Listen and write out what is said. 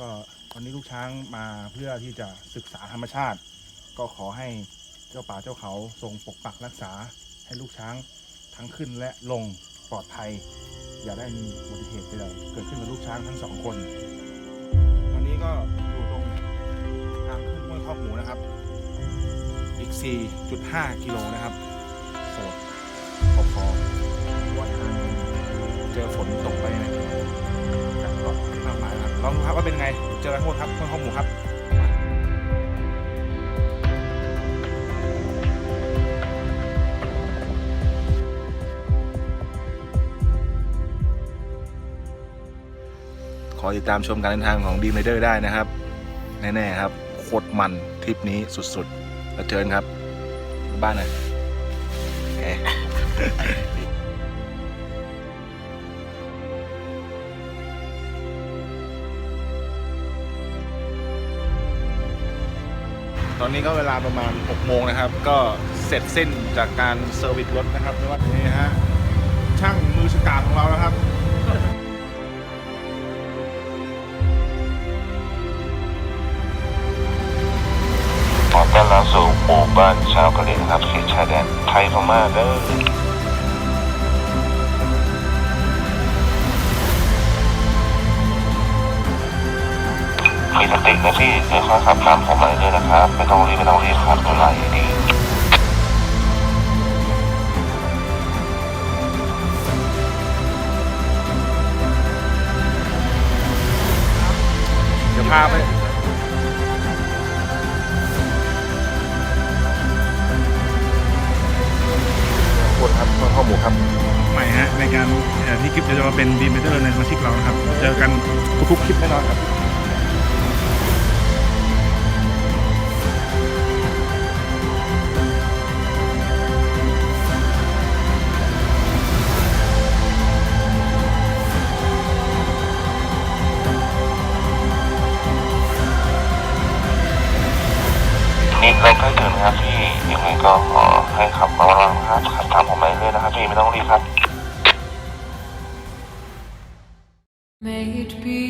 ก็วันนี้ลูกช้างมาเพื่อที่จะศึกษาธรรมชาติ ก็ขอให้เจ้าป่าเจ้าเขาทรงปกปักรักษาให้ลูกช้างทั้งขึ้นและลงปลอดภัย อย่าได้มีอุบัติเหตุใดๆเกิดขึ้นกับลูกช้างทั้งสองคนตอนนี้ก็อยู่ตรงทางขึ้นห้วยข้อหมูนะครับอีก 4.5 กิโลนะครับโสดพอพอเพราะว่าทางเจอฝนตก ว่าเป็นไง เจอกันทั้งหมดครับห้วยข้อกหมูครับขอติดตามชมการเดินทางของดีมเดอร์ได้นะครับ แน่ๆครับ โคตรมันทริปนี้สุดๆแล้วเชิญครับ บ้านหนะ ตอนนี้ก็เวลาประมาณ 6 โมงนะครับ ก็เสร็จสิ้นจากการเซอร์วิสรถนะครับว่านี่ฮะช่างมือฉกาจของเรานะครับขอต้อนรับสู่หมู่บ้านชาวกะเหรี่ยงครับเขตชายแดนไทยพม่าเด้อ มีสตินะพี่ค่อยๆขับตามผมมาเรื่อยๆนะครับไม่ต้องรีบไม่ต้องรีบครับดูแลดีเดี๋ยวพาไปคนครับคนข้อหมูครับใหม่ฮะในการเอ่อที่คลิปจะมาเป็นดีมเดอร์ในสมาชิกเรานะครับ เจอกันทุกๆคลิปแน่นอนครับ นี่ใกล้ๆถึงนะครับพี่ยังไงก็ขอให้ขับระวังนะครับขับตามผมไปเรื่อยนะครับพี่ไม่ต้องรีบครับ May it be